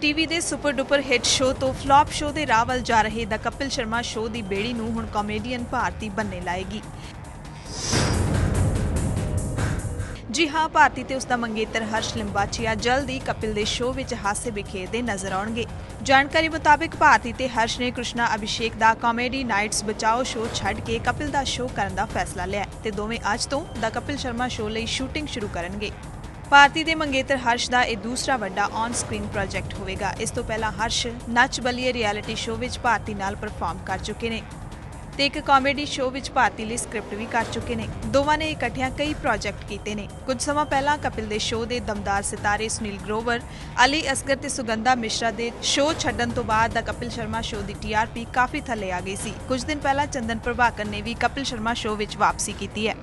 TV ਦੇ super duper hit show ਤੋਂ flop show ਦੇ ਰਾਹ ਵੱਲ ਜਾ ਰਹੇ ਦਾ ਕਪਿਲ ਸ਼ਰਮਾ ਸ਼ੋਅ ਦੀ ਬੇੜੀ ਨੂੰ ਹੁਣ ਕਾਮੇਡੀਅਨ ਭਾਰਤੀ ਬੰਨੇ ਲਾਏਗੀ। ਜੀ ਹਾਂ, ਭਾਰਤੀ ਤੇ ਉਸ ਦਾ ਮੰਗੇਤਰ ਹਰਸ਼ ਲਿੰਬਾਚੀਆ ਜਲਦ ਹੀ ਕਪਿਲ ਦੇ ਸ਼ੋਅ ਵਿੱਚ ਹਾਸੇ ਬਿਖੇਰਦੇ ਨਜ਼ਰ ਆਉਣਗੇ। ਜਾਣਕਾਰੀ ਮੁਤਾਬਕ ਭਾਰਤੀ ਤੇ ਹਰਸ਼ ਨੇ ਕ੍ਰਿਸ਼ਨਾ ਅਭਿਸ਼ੇਕ ਦਾ ਕਾਮੇਡੀ ਨਾਈਟਸ ਬਚਾਓ ਸ਼ੋਅ ਛੱਡ ਕੇ ਕਪਿਲ ਦਾ ਸ਼ੋਅ ਕਰਨ ਦਾ ਫੈਸਲਾ ਲਿਆ ਤੇ ਦੋਵੇਂ ਅੱਜ ਤੋਂ ਦਾ ਕਪਿਲ ਸ਼ਰਮਾ ਸ਼ੋਅ ਲਈ ਸ਼ੂਟਿੰਗ ਸ਼ੁਰੂ ਕਰਨਗੇ। ਭਾਰਤੀ ਦੇ ਮੰਗੇਤਰ ਹਰਸ਼ ਦਾ ਇਹ ਦੂਸਰਾ ਵੱਡਾ ਔਨ ਸਕਰੀਨ ਪ੍ਰੋਜੈਕਟ ਹੋਵੇਗਾ। ਇਸ ਤੋਂ ਪਹਿਲਾਂ ਹਰਸ਼ ਨੱਚ ਬਲੀਏ ਰਿਐਲਿਟੀ ਸ਼ੋਅ ਵਿੱਚ ਭਾਰਤੀ ਨਾਲ ਪਰਫਾਰਮ ਕਰ ਚੁੱਕੇ ਨੇ ਤੇ ਇੱਕ ਕਾਮੇਡੀ ਸ਼ੋਅ ਵਿੱਚ ਭਾਰਤੀ ਲਈ ਸਕ੍ਰਿਪਟ ਵੀ ਕਰ ਚੁੱਕੇ ਨੇ। ਦੋਵਾਂ ਨੇ ਇਕੱਠਿਆਂ ਕਈ ਪ੍ਰੋਜੈਕਟ ਕੀਤੇ ਨੇ। ਕੁਝ ਸਮਾਂ ਪਹਿਲਾਂ ਕਪਿਲ ਦੇ ਸ਼ੋਅ ਦੇ ਦਮਦਾਰ ਸਿਤਾਰੇ ਸੁਨੀਲ ਗਰੋਵਰ, ਅਲੀ ਅਸਗਰ ਤੇ ਸੁਗੰਧਾ ਮਿਸ਼ਰਾ ਦੇ ਸ਼ੋਅ ਛੱਡਣ ਤੋਂ ਬਾਅਦ ਦਾ ਕਪਿਲ ਸ਼ਰਮਾ ਸ਼ੋਅ ਦੀ ਟੀਆਰਪੀ ਕਾਫੀ ਥੱਲੇ ਆ ਗਈ ਸੀ। ਕੁਝ ਦਿਨ ਪਹਿਲਾਂ ਚੰਦਨ ਪ੍ਰਭਾਕਰ ਨੇ ਵੀ ਕਪਿਲ ਸ਼ਰਮਾ ਸ਼ੋਅ ਵਿੱਚ ਵਾਪਸੀ ਕੀਤੀ ਹੈ।